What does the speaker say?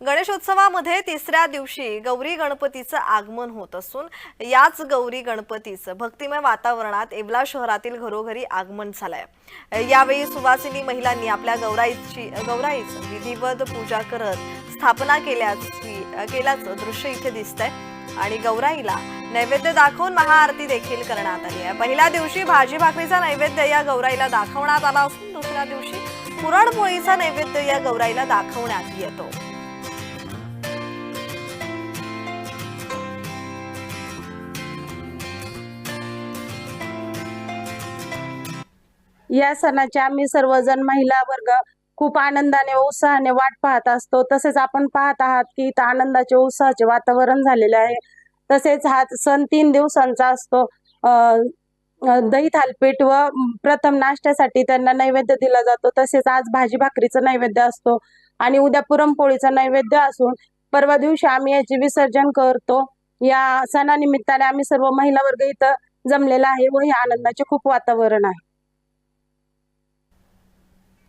गणेशोत्सवामध्ये तिसऱ्या दिवशी गौरी गणपतीचं आगमन होत असून याच गौरी गणपतीचं भक्तिमय वातावरणात येवला शहरातील घरोघरी आगमन झालंय. यावेळी सुवासिनी महिलांनी आपल्या गौराईची गौराईचं विधिवत पूजा करत स्थापना केल्याची केल्याचं दृश्य इथे दिसतंय. आणि गौराईला नैवेद्य दाखवून महाआरती देखील करण्यात आली आहे. पहिल्या दिवशी भाजी भाकरीचा नैवेद्य या गौराईला दाखवण्यात आला असून दुसऱ्या दिवशी पुरणपोळीचा नैवेद्य या गौराईला दाखवण्यात येतो. या सणाच्या आम्ही सर्वजण महिला वर्ग खूप आनंदाने व उत्साहाने वाट पाहत असतो. तसेच आपण पाहत आहात की इथं आनंदाचे उत्साहाचे वातावरण झालेले आहे. तसेच हा सण तीन दिवसांचा असतो. दही थालपीठ व प्रथम नाश्त्यासाठी त्यांना नैवेद्य दिला जातो. तसेच आज भाजी भाकरीचा नैवेद्य असतो आणि उद्या पुरणपोळीचा नैवेद्य असून परवा दिवशी आम्ही याचे विसर्जन करतो. या सणानिमित्ताने आम्ही सर्व महिला वर्ग इथं जमलेला आहे व हे आनंदाचे खूप वातावरण आहे.